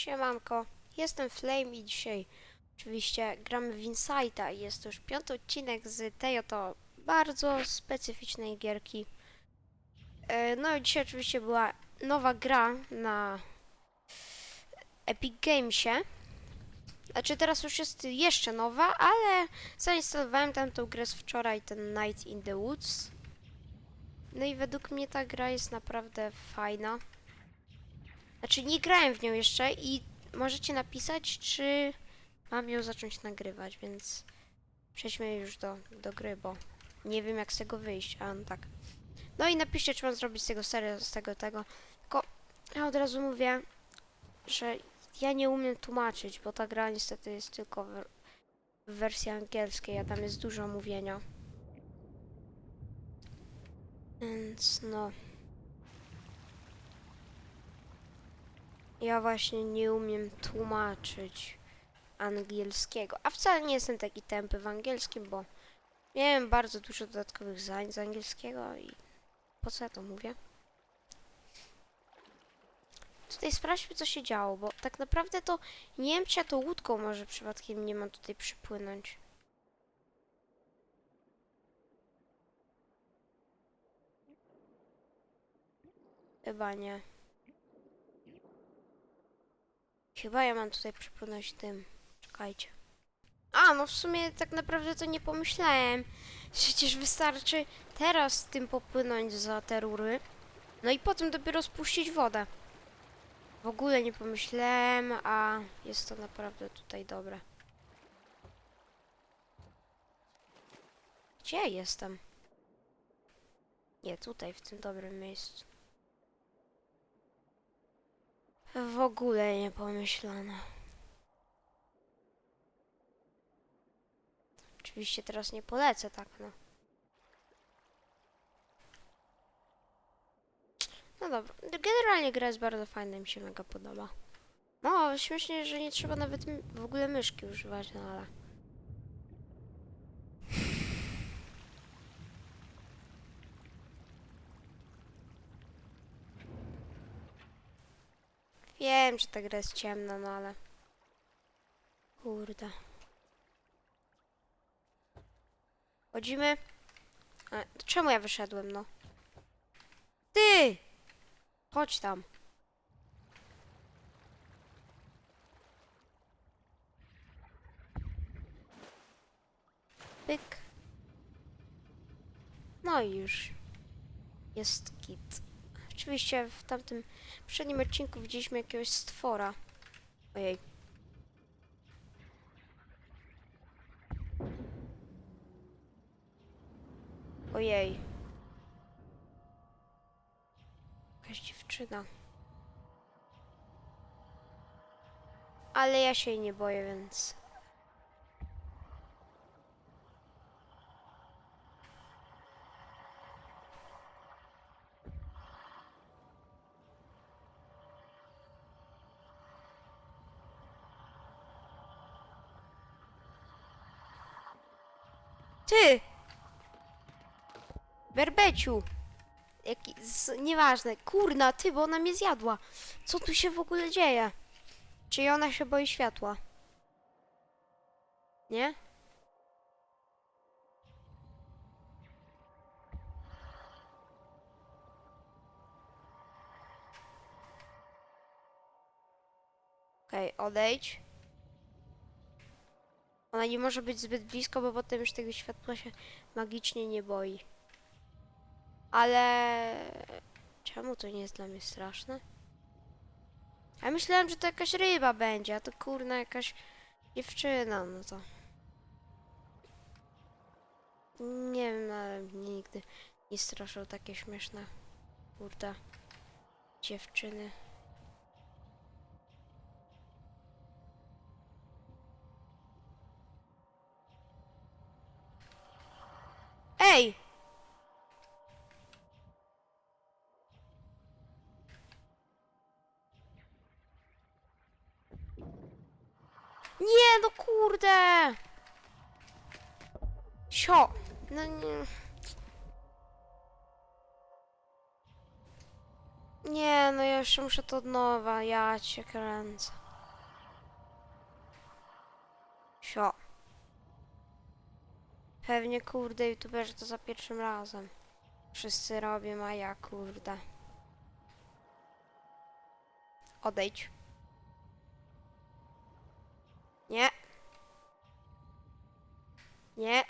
Siemanko, jestem Flame i dzisiaj oczywiście gramy w Insighta i jest już piąty odcinek z tej oto bardzo specyficznej gierki. E, No i dzisiaj oczywiście była nowa gra na Epic Gamesie. Znaczy teraz już jest jeszcze nowa, ale zainstalowałem tam tą grę z wczoraj, ten Night in the Woods. No i według mnie ta gra jest naprawdę fajna. Znaczy nie grałem w nią jeszcze i możecie napisać, czy mam ją zacząć nagrywać, więc przejdźmy już do, do gry, bo nie wiem jak z tego wyjść, a no tak. No i napiszcie, czy mam zrobić z tego serię, z tego, tego. Tylko ja od razu mówię, że ja nie umiem tłumaczyć, bo ta gra niestety jest tylko w, w wersji angielskiej, a tam jest dużo mówienia. Więc no. Ja właśnie nie umiem tłumaczyć angielskiego. A wcale nie jestem taki tępy w angielskim, bo miałem bardzo dużo dodatkowych zajęć z angielskiego i po co ja to mówię? Tutaj sprawdźmy, co się działo, bo tak naprawdę to nie to łódką może przypadkiem nie mam tutaj przypłynąć. Chyba nie. Chyba ja mam tutaj przypłynąć tym. Czekajcie. A, no w sumie tak naprawdę to nie pomyślałem. Przecież wystarczy teraz tym popłynąć za te rury. No i potem dopiero spuścić wodę. W ogóle nie pomyślałem, a jest to naprawdę tutaj dobre. Gdzie jestem? Nie, tutaj, w tym dobrym miejscu. W ogóle nie pomyślano. Oczywiście teraz nie polecę tak, no. No dobra. Generalnie gra jest bardzo fajna, mi się mega podoba. No, śmiesznie, że nie trzeba nawet w ogóle myszki używać, no ale... Wiem, że ta gra jest ciemna, no ale... Kurde. Chodzimy? A, to czemu ja wyszedłem, no? Ty! Chodź tam. Pyk. No i już. Jest kit. Oczywiście w tamtym poprzednim odcinku widzieliśmy jakiegoś stwora. Ojej. Ojej. Jakaś dziewczyna. Ale ja się jej nie boję, więc... Ty! Berbeciu! Jaki, z, nieważne. Kurna, ty, bo ona mnie zjadła. Co tu się w ogóle dzieje? Czy ona się boi światła? Nie? Okej, odejdź. Ona nie może być zbyt blisko, bo potem już tego światła się magicznie nie boi. Ale czemu to nie jest dla mnie straszne? Ja myślałem, że to jakaś ryba będzie, a to kurna jakaś dziewczyna, no to. Nie wiem, ale mnie nigdy nie straszą takie śmieszne kurde dziewczyny. Ej! no kurde! Sio! No nie... Nie, no ja jeszcze muszę to od nowa, ja cię kręcę. Sio. Pewnie kurde youtuberzy to za pierwszym razem. Wszyscy robią, a ja kurde. Odejdź. Nie. Nie.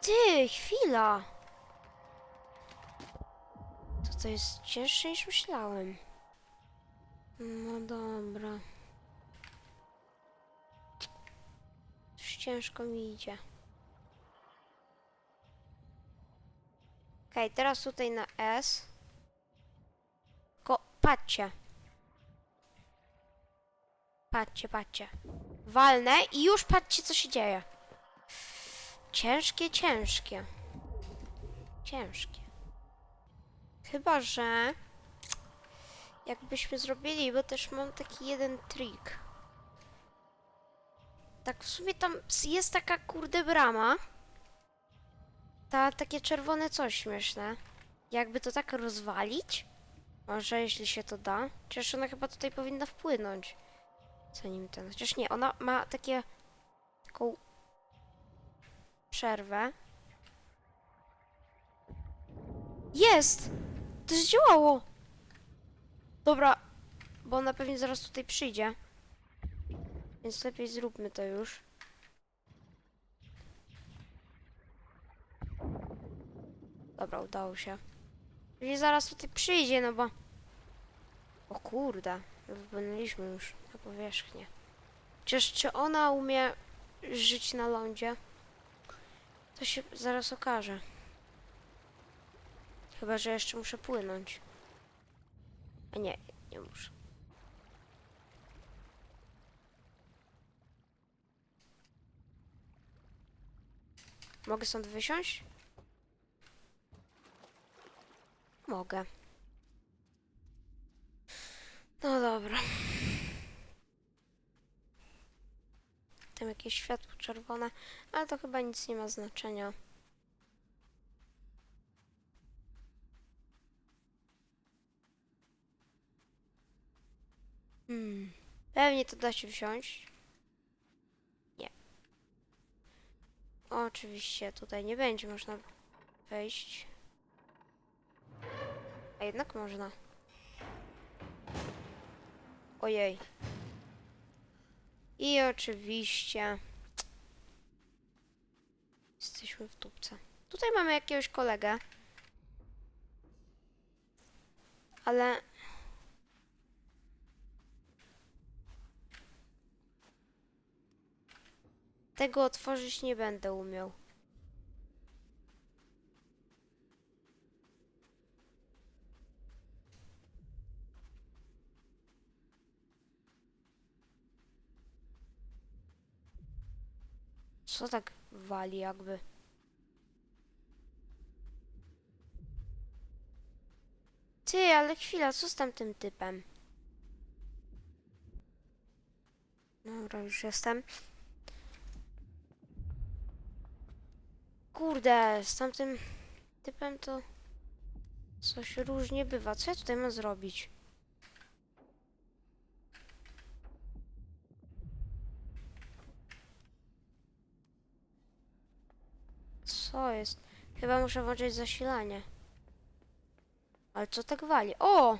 Ty, chwila. To to jest cięższe niż myślałem. No dobra. Ciężko mi idzie. Okej, teraz tutaj na S. Ko, patrzcie. Patrzcie, patrzcie. Walnę i już patrzcie, co się dzieje. Ciężkie, ciężkie. Ciężkie. Chyba, że jakbyśmy zrobili, bo też mam taki jeden trik. Tak w sumie tam jest taka kurde brama. Ta takie czerwone coś śmieszne. Jakby to tak rozwalić? Może jeśli się to da. Chociaż ona chyba tutaj powinna wpłynąć. Zanim ten. Chociaż nie, ona ma takie taką przerwę. Jest! To zdziałało! Dobra, bo ona pewnie zaraz tutaj przyjdzie. Więc lepiej zróbmy to już. Dobra, udało się. Pewnie zaraz tutaj przyjdzie, no bo... O kurde, wypłynęliśmy już na powierzchnię. Chociaż czy ona umie żyć na lądzie? To się zaraz okaże. Chyba, że jeszcze muszę płynąć. A nie, nie muszę. Mogę stąd wysiąść? Mogę. No dobra. Tam jakieś światło czerwone, ale to chyba nic nie ma znaczenia. Hmm. Pewnie to da się wsiąść. Oczywiście tutaj nie będzie można wejść. A jednak można. Ojej. I oczywiście jesteśmy w dupce. Tutaj mamy jakiegoś kolegę. Ale tego otworzyć nie będę umiał. Co tak wali jakby? Ty, ale chwila, co z tamtym typem? Dobra, już jestem. Kurde, z tamtym typem to coś różnie bywa. Co ja tutaj mam zrobić? Co jest? Chyba muszę włączyć zasilanie. Ale co tak wali? O!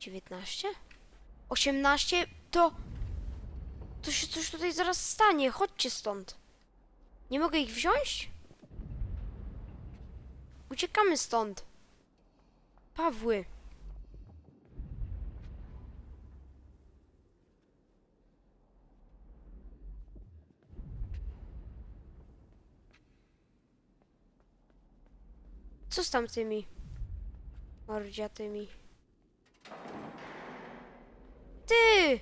19? 18? To... To się coś tutaj zaraz stanie. Chodźcie stąd. Nie mogę ich wziąć? Uciekamy stąd. Pawły. Co z tamtymi? Mordziatymi. Ty!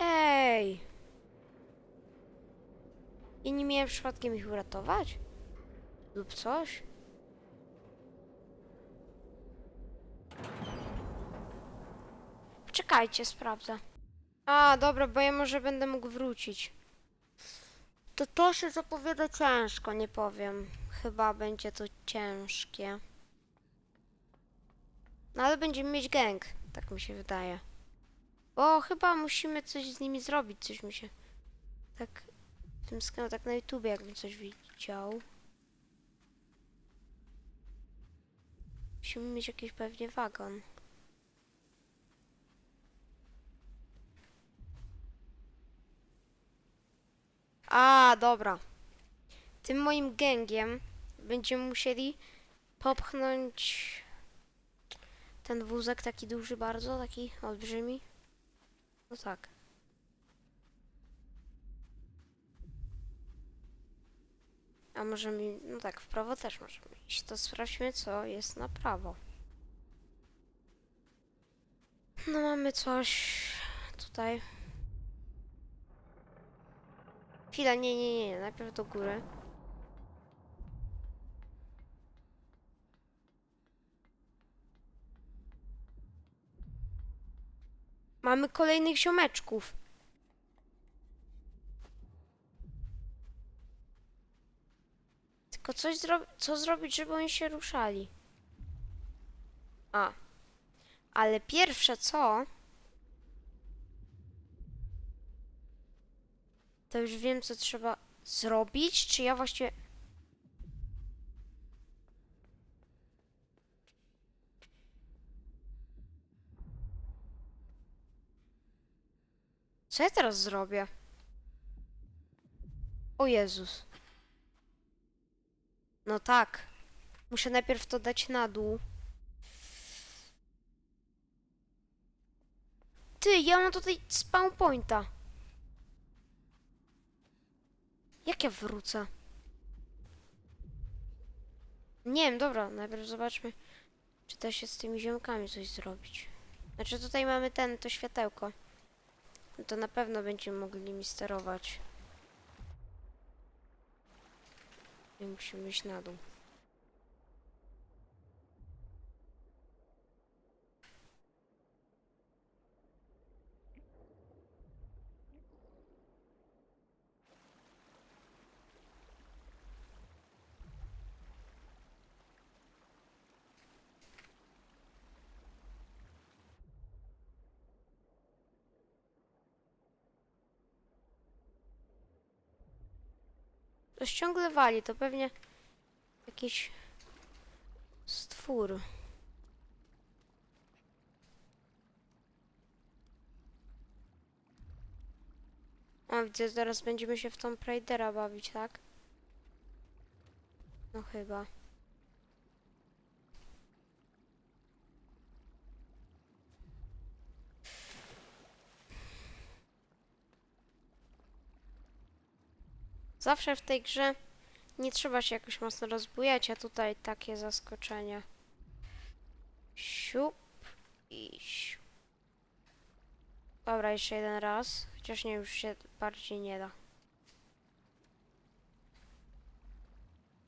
Ej! I nie miałem przypadkiem ich uratować? Lub coś? Czekajcie, sprawdzę. A, dobra, bo ja może będę mógł wrócić. To to się zapowiada ciężko, nie powiem. Chyba będzie to ciężkie. No ale będziemy mieć gang, tak mi się wydaje. Bo chyba musimy coś z nimi zrobić, coś mi się... Tak... Tym sklepie, tak na YouTubie jakbym coś widział. Musimy mieć jakiś pewnie wagon. A, dobra. Tym moim gęgiem będziemy musieli popchnąć ten wózek taki duży bardzo, taki olbrzymi. No tak. A możemy, no tak, w prawo też możemy iść. To sprawdźmy, co jest na prawo. No mamy coś tutaj. Chwila, nie, nie, nie, najpierw do góry. Mamy kolejnych ziomeczków. Tylko coś zro co zrobić, żeby oni się ruszali? A. Ale pierwsze co? To już wiem, co trzeba zrobić, czy ja właściwie... Co ja teraz zrobię? O Jezus. No tak. Muszę najpierw to dać na dół. Ty, ja mam tutaj spawn pointa. Jak ja wrócę? Nie wiem, dobra, najpierw zobaczmy, czy da się z tymi ziomkami coś zrobić. Znaczy tutaj mamy ten, to światełko. No to na pewno będziemy mogli nimi sterować. I musimy iść na dół. To ciągle wali, to pewnie jakiś stwór. A widzę, zaraz będziemy się w tą Raidera bawić, tak? No chyba. Zawsze w tej grze nie trzeba się jakoś mocno rozbujać, a tutaj takie zaskoczenie. Siup i siup. Dobra, jeszcze jeden raz. Chociaż nie, już się bardziej nie da.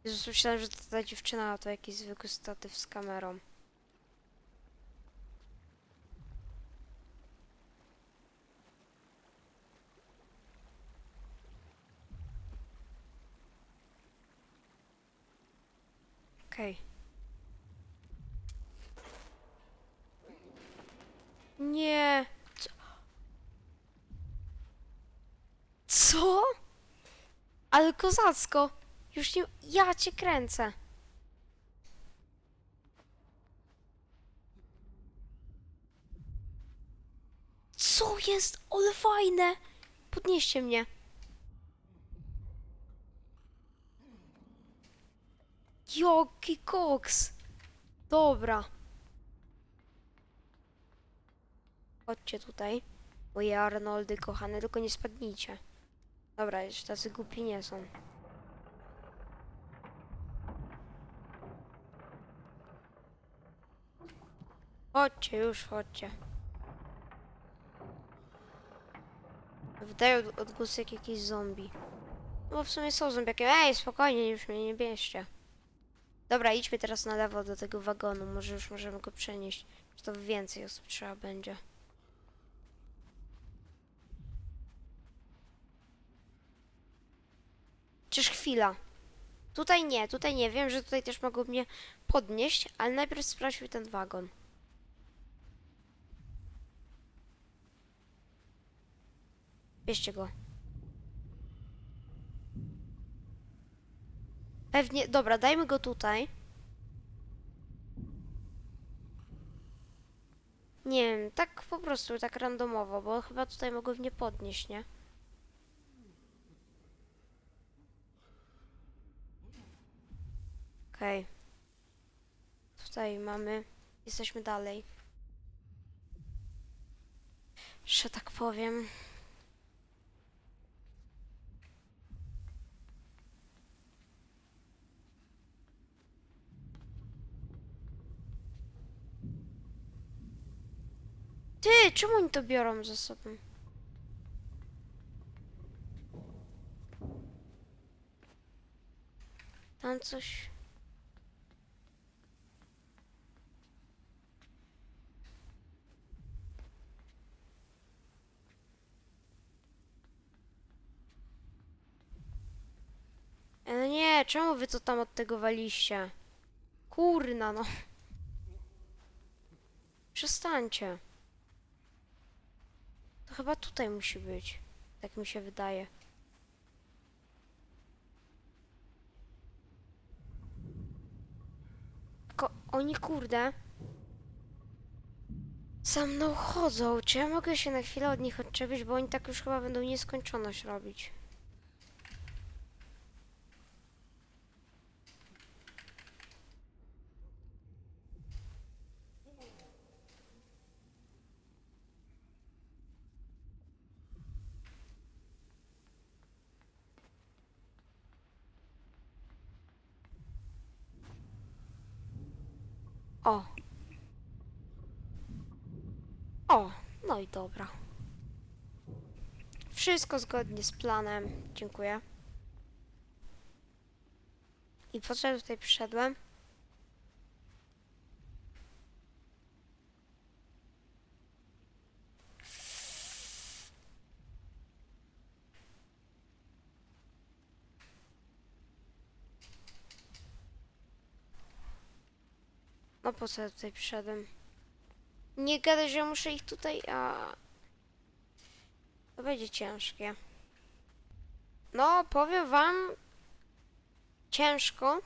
Jezus, myślałem, że to ta dziewczyna, to jakiś zwykły statyw z kamerą. Okej. Nie. Co? Co? Ale kozacko. Już nie... Ja cię kręcę. Co jest? Ale fajne. Podnieście mnie. Joki koks. Dobra. Chodźcie tutaj. Moje Arnoldy kochane, tylko nie spadnijcie. Dobra, już tacy głupi nie są. Chodźcie już, chodźcie. Wydają od- odgłosy jak jakiś zombie. No w sumie są zombiakiem. Ej, spokojnie, już mnie nie bierzcie. Dobra, idźmy teraz na lewo do tego wagonu. Może już możemy go przenieść. Może to więcej osób trzeba będzie. Czyż chwila. Tutaj nie, tutaj nie. Wiem, że tutaj też mogą mnie podnieść, ale najpierw sprawdźmy ten wagon. Bierzcie go. Pewnie, dobra, dajmy go tutaj. Nie wiem, tak po prostu, tak randomowo, bo chyba tutaj mogą mnie podnieść, nie? Okej. Tutaj mamy, jesteśmy dalej. Że tak powiem. Ty, czemu oni to biorą ze sobą? Tam coś. E, No nie, czemu wy to tam od tego waliście? Kurna, no. Przestańcie. To chyba tutaj musi być. Tak mi się wydaje. Tylko oni kurde. Za mną chodzą. Czy ja mogę się na chwilę od nich odczepić, bo oni tak już chyba będą nieskończoność robić. O. O, no i dobra. Wszystko zgodnie z planem. Dziękuję. I po co tutaj przyszedłem? No po co ja tutaj przyszedłem? Nie gadaj, że muszę ich tutaj, a... To będzie ciężkie. No, powiem wam... Ciężko.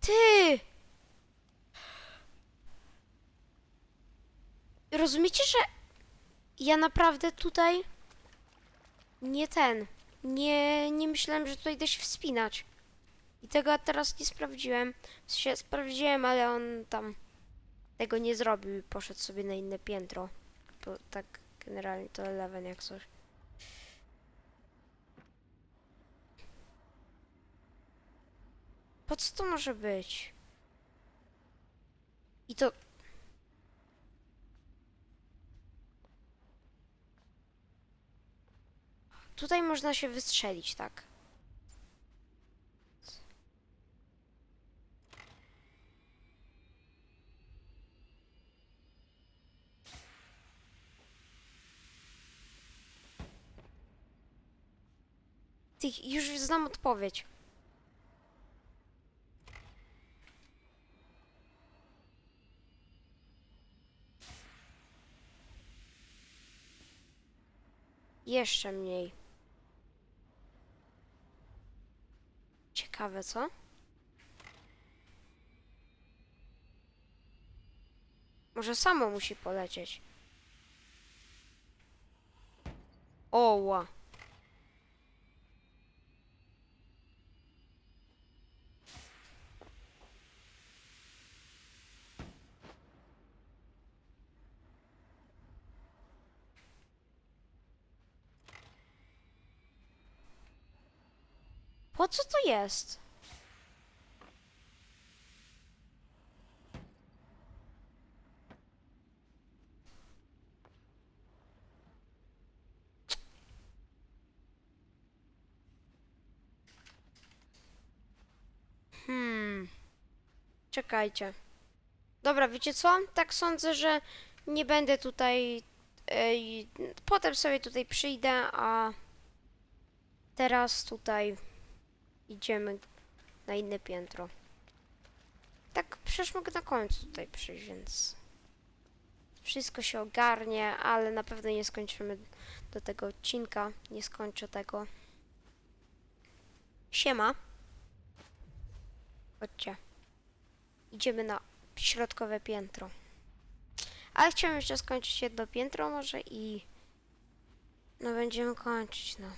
Ty! Rozumiecie, że ja naprawdę tutaj nie ten, nie, nie myślałem, że tutaj da się wspinać. I tego teraz nie sprawdziłem. W sprawdziłem, ale on tam tego nie zrobił i poszedł sobie na inne piętro. To tak generalnie to Eleven jak coś. Po co to może być? I to... Tutaj można się wystrzelić, tak. Ty, już znam odpowiedź. Jeszcze mniej. Ciekawe, co? Może samo musi polecieć. Oła. Po co to jest? Hmm. Czekajcie. Dobra, wiecie co? Tak sądzę, że nie będę tutaj. Ej, potem sobie tutaj przyjdę, a teraz tutaj idziemy na inne piętro. Tak, przecież mogę na końcu tutaj przyjść, więc wszystko się ogarnie, ale na pewno nie skończymy do tego odcinka. Nie skończę tego. Siema. Chodźcie. Idziemy na środkowe piętro. Ale chciałem jeszcze skończyć jedno piętro może i... No będziemy kończyć, no.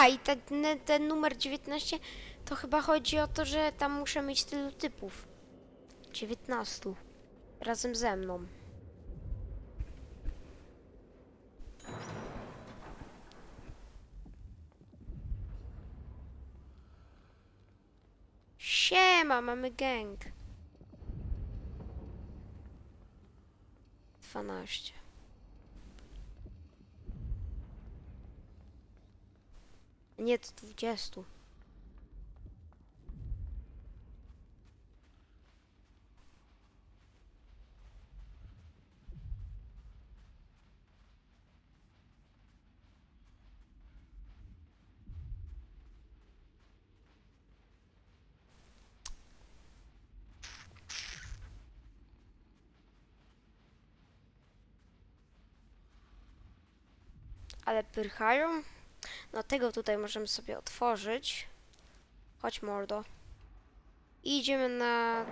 A i ten, ten numer 19 to chyba chodzi o to, że tam muszę mieć tylu typów. 19. Razem ze mną. Siema, mamy gang. 12. Nie, to 20. Ale pyrchają? No tego tutaj możemy sobie otworzyć. Chodź mordo. Idziemy na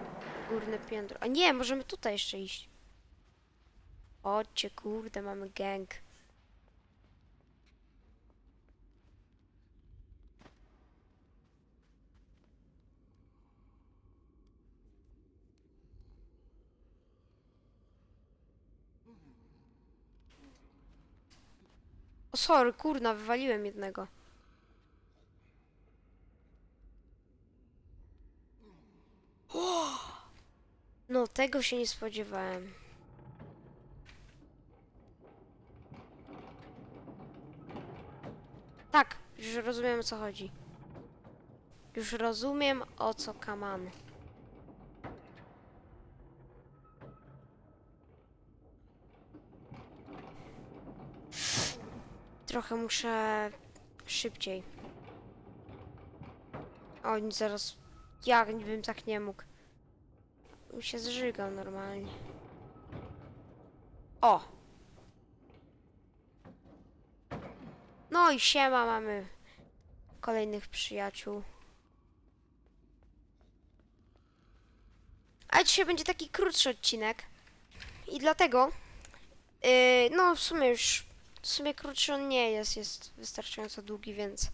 górne piętro. A nie, możemy tutaj jeszcze iść. Chodźcie, kurde, mamy gang. O sorry, kurna, wywaliłem jednego. No, tego się nie spodziewałem. Tak, już rozumiem o co chodzi. Już rozumiem o co kaman. Trochę muszę szybciej. O, zaraz. Jak bym tak nie mógł. Bym się zżygał normalnie. O! No i siema, mamy kolejnych przyjaciół. A dzisiaj będzie taki krótszy odcinek. I dlatego, yy, no w sumie już, w sumie krótszy on nie jest, jest wystarczająco długi, więc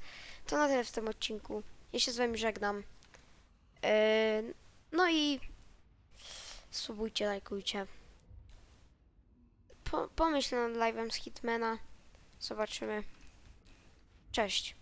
to na tyle w tym odcinku. Ja się z wami żegnam. Yy, no i subujcie, lajkujcie. Po, pomyśl nad live'em z Hitmana. Zobaczymy. Cześć.